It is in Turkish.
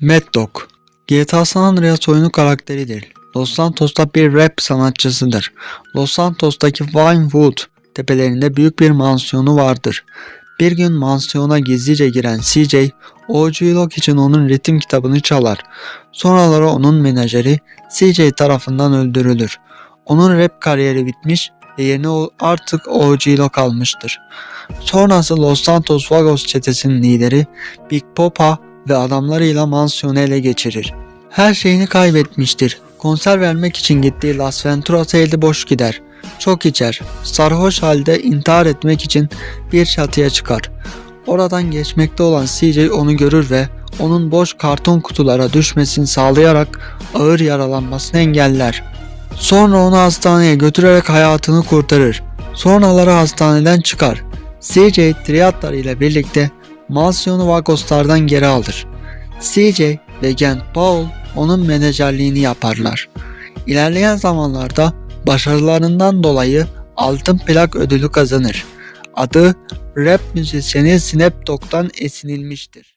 Mad Dog GTA San Andreas oyunu karakteridir. Los Santos'ta bir rap sanatçısıdır. Los Santos'taki Vinewood tepelerinde büyük bir mansiyonu vardır. Bir gün mansiyona gizlice giren CJ, OG Lock için onun ritim kitabını çalar. Sonraları onun menajeri CJ tarafından öldürülür. Onun rap kariyeri bitmiş ve yerine o- artık OG Lock almıştır. Sonrası Los Santos Vagos çetesinin lideri Big Popa ve adamlarıyla mansiyonu ele geçirir. Her şeyini kaybetmiştir. Konser vermek için gittiği Las Venturas'a elde boş gider. Çok içer. Sarhoş halde intihar etmek için bir çatıya çıkar. Oradan geçmekte olan CJ onu görür ve onun boş karton kutulara düşmesini sağlayarak ağır yaralanmasını engeller. Sonra onu hastaneye götürerek hayatını kurtarır. Sonraları hastaneden çıkar. CJ triatlar ile birlikte Mansiyonu Vagoslardan geri alır. CJ ve Gent Paul onun menajerliğini yaparlar. İlerleyen zamanlarda başarılarından dolayı altın plak ödülü kazanır. Adı rap müzisyeni Snoop Dogg'dan esinilmiştir.